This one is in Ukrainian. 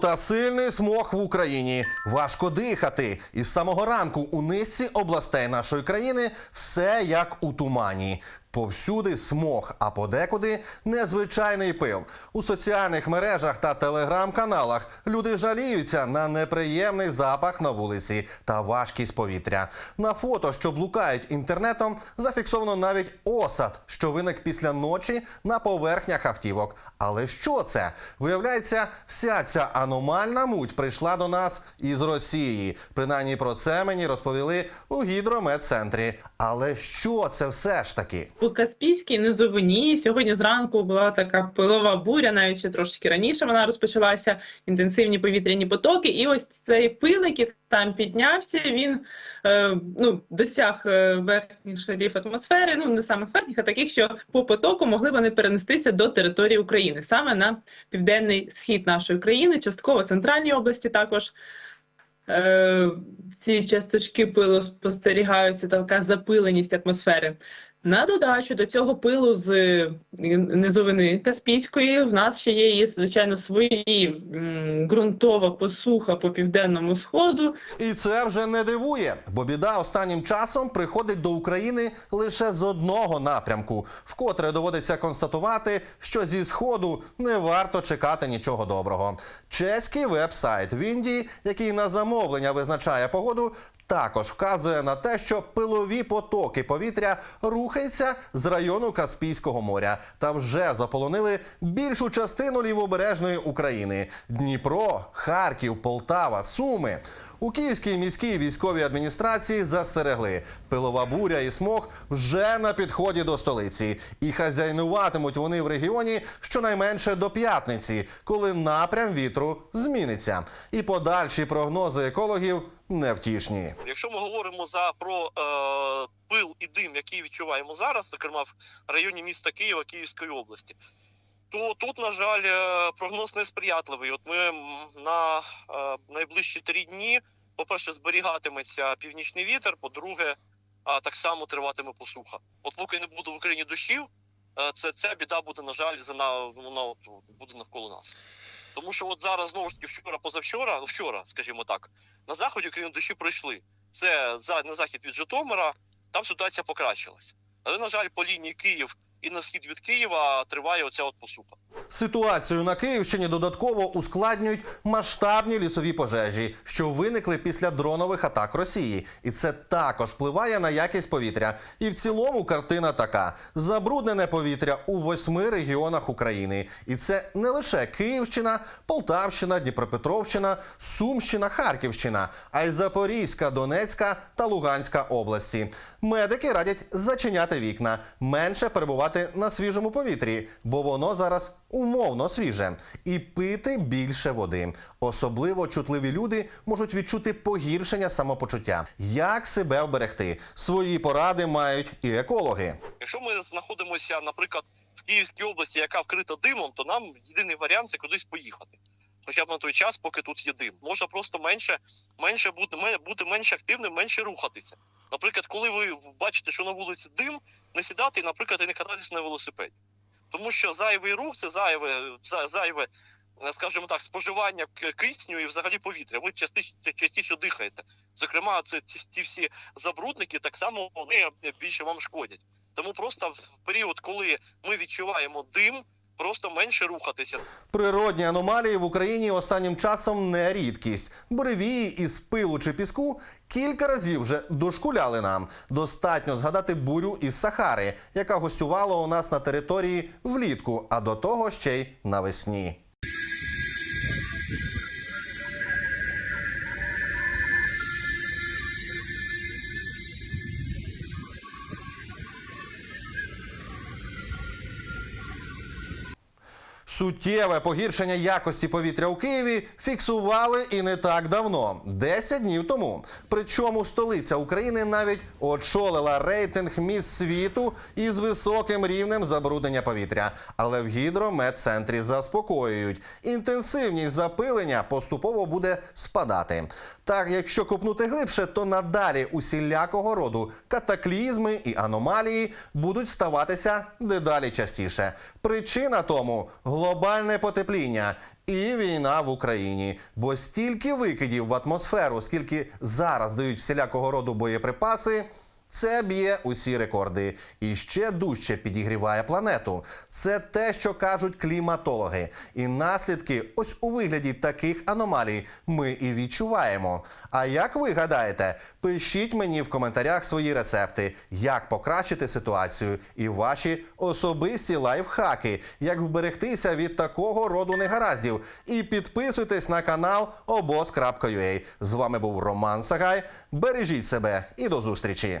та сильний смог в Україні. Важко дихати. Із самого ранку у низці областей нашої країни все як у тумані. Повсюди смог, а подекуди незвичайний пил. У соціальних мережах та телеграм-каналах люди жаліються на неприємний запах на вулиці та важкість повітря. На фото, що блукають інтернетом, зафіксовано навіть осад, що виник після ночі на поверхнях автівок. Але що це? Виявляється, вся ця аномальна муть прийшла до нас із Росії. Принаймні про це мені розповіли у гідрометцентрі. Але що це все ж таки? У Каспійській низовині сьогодні зранку була така пилова буря, навіть ще трошки раніше вона розпочалася. Інтенсивні повітряні потоки. І ось цей пил, який там піднявся, він е, ну, досяг е, верхніх шарів атмосфери. Ну не самих верхніх, а таких, що по потоку могли вони перенестися до території України, саме на південний схід нашої країни, частково центральній області також. Е, ці часточки пилу спостерігаються, така запиленість атмосфери. На додачу до цього пилу з е, низовини Каспійської в нас ще є, звичайно, свої м, ґрунтова посуха по південному сходу. І це вже не дивує, бо біда останнім часом приходить до України лише з одного напрямку, вкотре доводиться констатувати, що зі сходу не варто чекати нічого доброго. Чеський веб-сайт Віндії, який на замовлення визначає погоду, також вказує на те, що пилові потоки повітря рухаються з району Каспійського моря та вже заполонили більшу частину лівобережної України: Дніпро, Харків, Полтава, Суми. У Київській міській військовій адміністрації застерегли, пилова буря і смог вже на підході до столиці, і хазяйнуватимуть вони в регіоні щонайменше до п'ятниці, коли напрям вітру зміниться. І подальші прогнози екологів невтішні. Якщо ми говоримо за про е, пил і дим, який відчуваємо зараз, зокрема в районі міста Києва Київської області, то тут, на жаль, е, прогноз несприятливий. От ми на е, найближчі три дні, по-перше, зберігатиметься північний вітер, по-друге, так само триватиме посуха. От поки не буде в Україні дощів, е, це ця біда буде, на жаль, за на вона буде навколо нас. Тому що от зараз знову ж таки вчора, позавчора, ну вчора, скажімо так, на заході крім дощі пройшли. Це на захід від Житомира, там ситуація покращилась. Але, на жаль, по лінії Київ і на схід від Києва триває оця от посуха. Ситуацію на Київщині додатково ускладнюють масштабні лісові пожежі, що виникли після дронових атак Росії, і це також впливає на якість повітря. І в цілому картина така: забруднене повітря у восьми регіонах України. І це не лише Київщина, Полтавщина, Дніпропетровщина, Сумщина, Харківщина, а й Запорізька, Донецька та Луганська області. Медики радять зачиняти вікна, менше перебувати на свіжому повітрі, бо воно зараз умовно свіже, і пити більше води. Особливо чутливі люди можуть відчути погіршення самопочуття. Як себе вберегти? Свої поради мають і екологи. Якщо ми знаходимося, наприклад, в Київській області, яка вкрита димом, то нам єдиний варіант це кудись поїхати. Хоча б на той час, поки тут є дим. Можна просто менше, менше бути, бути менш активним, менше рухатися. Наприклад, коли ви бачите, що на вулиці дим, не сідати, наприклад, і не кататися на велосипеді. Тому що зайвий рух це зайве, за- зайве, е, скажімо так, споживання кисню і взагалі повітря. Ви частіше, частіше дихаєте. Зокрема, це ці, ці всі забрудники так само вони більше вам шкодять. Тому просто в період, коли ми відчуваємо дим, просто менше рухатися. Природні аномалії в Україні останнім часом не рідкість. Буревії із пилу чи піску кілька разів вже дошкуляли нам. Достатньо згадати бурю із Сахари, яка гостювала у нас на території влітку, а до того ще й навесні. Суттєве погіршення якості повітря у Києві фіксували і не так давно 10 днів тому. Причому столиця України навіть очолила рейтинг міст світу із високим рівнем забруднення повітря. Але в гідрометцентрі заспокоюють, інтенсивність запилення поступово буде спадати. Так, якщо копнути глибше, то надалі усілякого роду катаклізми і аномалії будуть ставатися дедалі частіше. Причина тому глобальна глобальне потепління і війна в Україні. Бо стільки викидів в атмосферу, скільки зараз дають всілякого роду боєприпаси. Це б'є усі рекорди і ще дужче підігріває планету. Це те, що кажуть кліматологи. І наслідки, ось у вигляді таких аномалій, ми і відчуваємо. А як ви гадаєте, пишіть мені в коментарях свої рецепти, як покращити ситуацію і ваші особисті лайфхаки, як вберегтися від такого роду негараздів. І підписуйтесь на канал обоз.ua. З вами був Роман Сагай. Бережіть себе і до зустрічі.